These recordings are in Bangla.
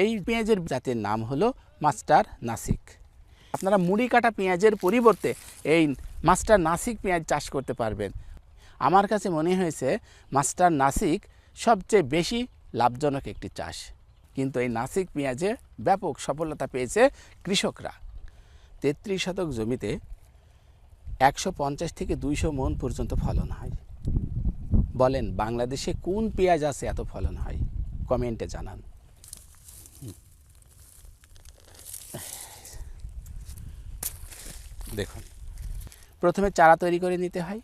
এই পেঁয়াজের জাতের নাম হলো মাস্টার নাসিক। আপনারা মুড়ি কাটা পেঁয়াজের পরিবর্তে এই মাস্টার নাসিক পেঁয়াজ চাষ করতে পারবেন। আমার কাছে মনে হয়েছে মাস্টার নাসিক সবচেয়ে বেশি লাভজনক একটি চাষ। কিন্তু এই নাসিক পেঁয়াজে ব্যাপক সফলতা পেয়েছে কৃষকরা। তেত্রিশ শতক জমিতে একশো পঞ্চাশ থেকে দুইশো মন পর্যন্ত ফলন হয়। বলেন বাংলাদেশে কোন পেঁয়াজ আছে এত ফলন হয়? কমেন্টে জানান। দেখুন। প্রথমে চারা তৈরি করে নিতে হয়।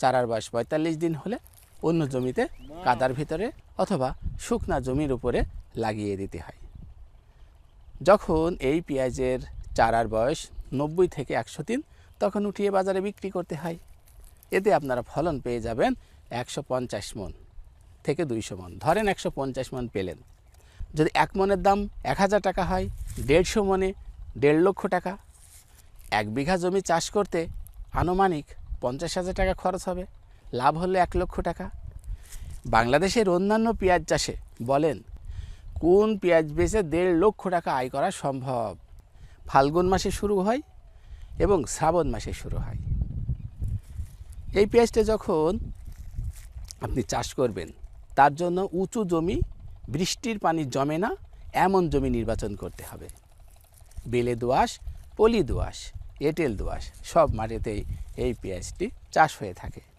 চারার বয়স পঁয়তাল্লিশ দিন হলে অন্য জমিতে কাদার ভিতরে অথবা শুকনা জমির উপরে লাগিয়ে দিতে হয়। যখন এই পেঁয়াজের চারার বয়স নব্বই থেকে একশো দিন তখন উঠিয়ে বাজারে বিক্রি করতে হয়। এতে আপনারা ফলন পেয়ে যাবেন একশো পঞ্চাশ মন থেকে দুইশো মন। ধরেন একশো পঞ্চাশ মন পেলেন। যদি এক মনের দাম এক হাজার টাকা হয়, দেড়শো মনে দেড় লক্ষ টাকা। এক বিঘা জমি চাষ করতে আনুমানিক পঞ্চাশ হাজার টাকা খরচ হবে। লাভ হলো এক লক্ষ টাকা। বাংলাদেশের অন্যান্য পেঁয়াজ চাষে বলেন, কোন পেঁয়াজ বেচে দেড় লক্ষ টাকা আয় করা সম্ভব? ফাল্গুন মাসে শুরু হয় এবং শ্রাবণ মাসে শুরু হয়। এই পেঁয়াজটা যখন আপনি চাষ করবেন, তার জন্য উঁচু জমি, বৃষ্টির পানি জমে না, এমন জমি নির্বাচন করতে হবে। বেলে দোআঁশ, পলি দোআঁশ। এঁটেল দোআঁশ সব মাটিতেই এই পেঁয়াজটি চাষ হয়ে থাকে।